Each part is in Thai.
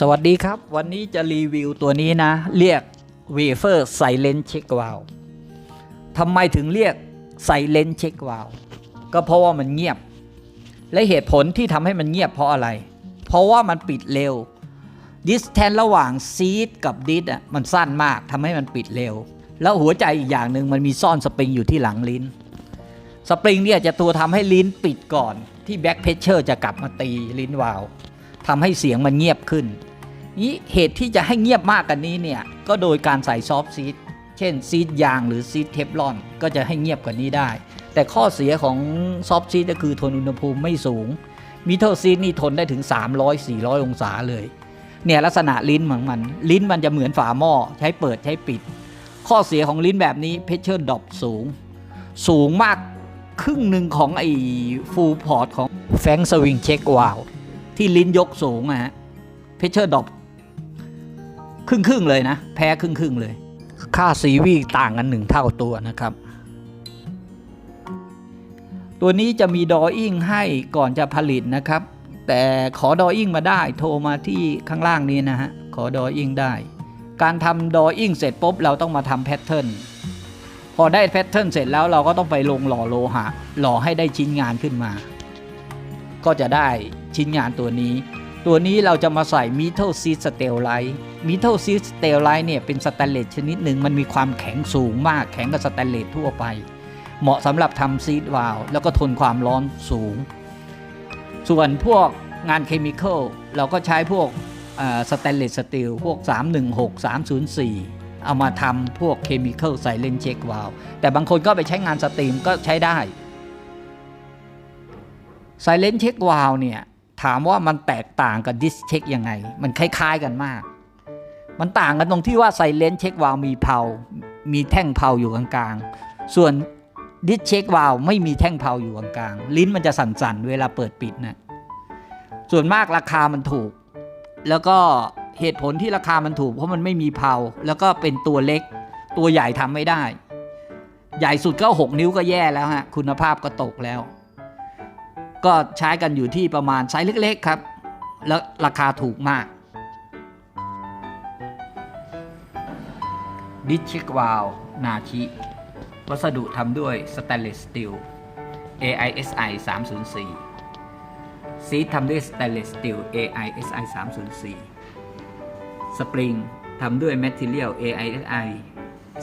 สวัสดีครับ วันนี้จะรีวิวตัวนี้นะ เรียก Wafer Silent Check Valve ทำไมถึงเรียก Silent Check Valve ก็เพราะว่ามันเงียบ และเหตุผลที่ทำให้มันเงียบเพราะอะไร เพราะว่ามันปิดเร็ว distance ระหว่างซีดกับดิสอะมันสั้นมากทำให้มันปิดเร็ว แล้วหัวใจอีกอย่างหนึ่งมันมีซ่อนสปริงอยู่ที่หลังลิ้น สปริงเนี่ยจะตัวทำให้ลิ้นปิดก่อนที่แบ็คเพชเชอร์จะกลับมาตีลิ้นวาล์ว ทำให้เสียงมันเงียบขึ้นนี้เหตุที่จะให้เงียบมากกันนี้เนี่ยก็โดยการใส่ซอฟต์ซีดเช่นซีดยางหรือซีดเทฟลอนก็จะให้เงียบกว่านี้ได้ แต่ข้อเสียของซอฟต์ซีดก็คือทนอุณหภูมิไม่สูงมิเทลซีดนี่ทนได้ถึง 300-400 องศาเลยเนี่ยลักษณะลิ้นของมัน ลิ้นมันจะเหมือนฝาหม้อใช้เปิดใช้ปิด ข้อเสียของลิ้นแบบนี้เพชเชอร์ดรอปสูง สูงมากครึ่งหนึ่งของไอ้ฟูลพอร์ตของแฟงสวิงเช็ควาล ที่ลิ้นยกสูงอะฮะเพชเชอร์ดอปครึ่งครึ่งเลยนะ แพ้ครึ่งครึ่งเลย ค่าซีวีต่างกันหนึ่งเท่าตัวนะครับ ตัวนี้จะมีดออิ่งให้ก่อนจะผลิตนะครับ แต่ขอดออิ่งมาได้โทรมาที่ข้างล่างนี้นะฮะ ขอดออิ่งได้ การทำดออิ่งเสร็จปุ๊บ เราต้องมาทำแพทเทิร์นพอได้แพทเทิร์นเสร็จแล้วเราก็ต้องไปลงหล่อโลหะ หล่อให้ได้ชิ้นงานขึ้นมา ก็จะได้ ชิ้นงานตัวนี้ ตัวนี้เราจะมาใส่มิเทลซีสเตลไลท์มิเทลซีสเตลไลท์เนี่ยเป็นสแตนเลสชนิดหนึ่งมันมีความแข็งสูงมากแข็งกับสแตนเลสทั่วไป เหมาะสำหรับทำซีดวาลวแล้วก็ทนความร้อนสูง ส่วนพวกงานเคมีคอลเราก็ใช้พวกสแตนเลสสตีลพวก 316 304 เอามาทำพวกเคมีคอลใส่เลนเช็ควาลแต่บางคนก็ไปใช้งานสตรีมก็ใช้ได้ไซเลนเช็ควาลเนี่ย ถามว่ามันแตกต่างกับดิสเช็คยังไง มันคล้ายๆกันมาก มันต่างกันตรงที่ว่าไซเลนเช็ควาลมีเพามีแท่งเพาอยู่กลางๆ ส่วนดิสเช็ควาลไม่มีแท่งเพาอยู่กลางๆ ลิ้นมันจะสั่นๆ เวลาเปิดปิดนะส่วนมากราคามันถูก แล้วก็เหตุผลที่ราคามันถูกเพราะมันไม่มีเพาแล้วก็เป็นตัวเล็ก ตัวใหญ่ทำไม่ได้ ใหญ่สุดก็ 6 นิ้วก็แย่แล้วฮะ คุณภาพก็ตกแล้ว ก็ใช้กันอยู่ที่ประมาณไซส์เล็กๆครับ แล้วราคาถูกมากดิชิกวาลนาชิ วัสดุทำด้วยสแตนเลสสตีล AISI 304 ซีททำด้วยสแตนเลสสตีล AISI 304 สปริงทำด้วย Material AISI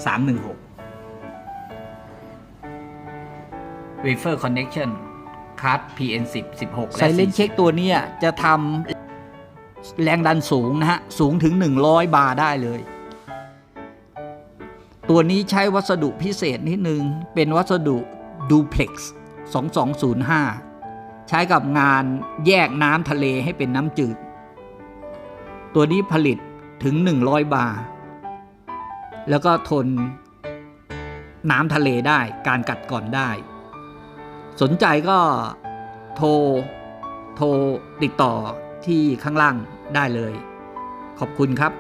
316 Wafer Connection คัส PN10 16 และ Silent Check ตัวเนี้ยจะทำแรงดันสูงนะฮะ สูงถึง 100 บาร์ได้เลย ตัวนี้ใช้วัสดุพิเศษนิดนึง เป็นวัสดุ Duplex 2205 ใช้กับงานแยกน้ำทะเลให้เป็นน้ำจืด ตัวนี้ผลิตถึง 100 บาร์แล้วก็ทนน้ำทะเลได้การกัดก่อนได้ สนใจก็โทร โทรติดต่อที่ข้างล่างได้เลย ขอบคุณครับ